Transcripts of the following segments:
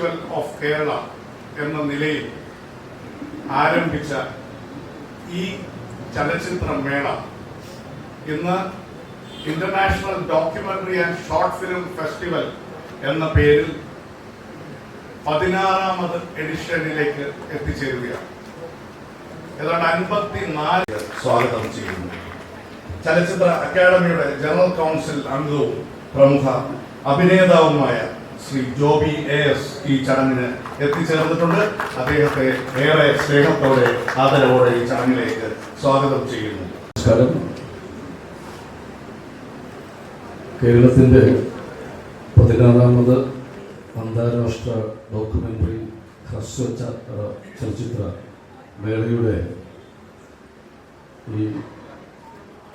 Festival of Kerala എന്ന നിലയിൽ ആരംഭിച്ച ഈ ചലച്ചിത്രമേള ഇന്ന് international documentary and short film festival എന്ന പേരിൽ പതിനാറാമത് എഡിഷനിലേക്ക് എത്തിച്ചേരുകയാണ്. ഏതാണ്ട് അൻപത്തിനാല് സ്വാഗതം ചെയ്യുന്നു. ചലച്ചിത്ര അക്കാദമിയുടെ ജനറൽ കൗൺസിൽ അംഗവും പ്രമുഖ അഭിനേതാവുമായ ശ്രീ ജോബി എ എസ് ഈ ചടങ്ങിന് എത്തിച്ചേർന്നിട്ടുണ്ട്. അദ്ദേഹത്തെ ഏറെ സ്നേഹത്തോടെ ആദരവോടെ ഈ ചടങ്ങിലേക്ക് സ്വാഗതം ചെയ്യുന്നു. നമസ്കാരം. കേരളത്തിന്റെ പതിനാറാമത് അന്താരാഷ്ട്ര ഡോക്യുമെന്ററി ഹ്രസ്വ ചലച്ചിത്ര മേളയുടെ ഈ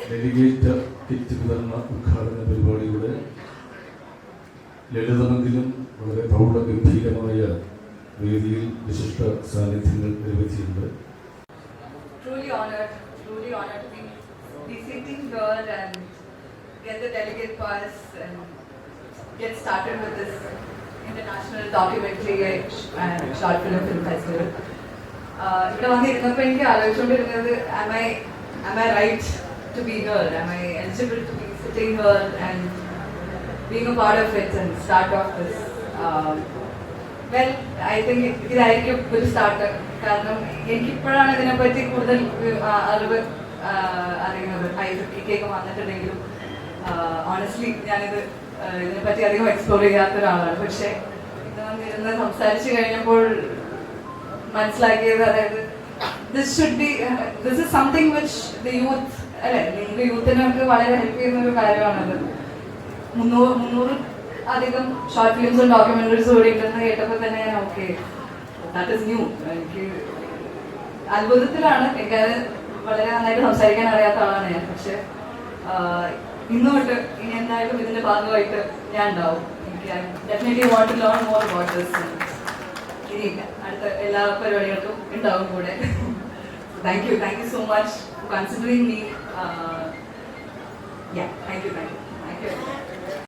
ഡെലിഗേറ്റ് കിറ്റ് വിതരണ ഉദ്ഘാടന പരിപാടിയുടെ ലളിതമെങ്കിലും വളരെ പ്രൗഢഗംഭീരമായ വേദിയിൽ വിശിഷ്ട സാന്നിധ്യങ്ങൾ നിരവധിയുണ്ട് truly honored, truly honored to be, be sitting here and get the delegate pass and get started with this international documentary and short film film festival. Uh, ഇവിടെ വന്നിരുന്നപ്പോൾ എനിക്ക് ആലോചിച്ചുകൊണ്ടിരുന്നത് am I am I right to be here? Am I eligible to be sitting here and being a part of it and start off this? Um, well, I think ഇതായിരിക്കും ഒരു start കാരണം എനിക്കിപ്പോഴാണ് ഇതിനെപ്പറ്റി കൂടുതൽ അറിവ് അറിയുന്നത്. ഐസക്കിലേക്ക് വന്നിട്ടുണ്ടെങ്കിലും ഓണസ്റ്റ്ലി ഞാനിത് ഇതിനെപ്പറ്റി അധികം എക്സ്പ്ലോർ ചെയ്യാത്ത ഒരാളാണ്. പക്ഷേ ഇത് വന്നിരുന്ന് സംസാരിച്ചു കഴിഞ്ഞപ്പോൾ മനസ്സിലാക്കിയത് അതായത് this should be this is something which the youth അല്ലെ നിങ്ങൾ യൂത്തിനൊക്കെ വളരെ ഹെൽപ്പ് ചെയ്യുന്ന ഒരു കാര്യമാണത്. മുന്നൂറ് മുന്നൂറ് അധികം ഷോർട്ട് ഫിലിംസും ഡോക്യുമെന്ററീസും കൂടി ഉണ്ടെന്ന് കേട്ടപ്പോൾ തന്നെ ഓക്കെ ദാറ്റ് ഇസ് ന്യൂ എനിക്ക് അത്ഭുതത്തിലാണ്. എനിക്കത് വളരെ നന്നായിട്ട് സംസാരിക്കാൻ അറിയാത്ത ആളാണ് ഞാൻ. പക്ഷെ ഇന്ന് തൊട്ട് ഇനി എന്തായാലും ഇതിന്റെ ഭാഗമായിട്ട് ഞാൻ ഉണ്ടാവും. എനിക്ക് definitely want to learn more about this ഇനി അടുത്ത എല്ലാ പരിപാടികൾക്കും ഉണ്ടാവും കൂടെ. Thank you thank you so much considering me thank you thank you thank you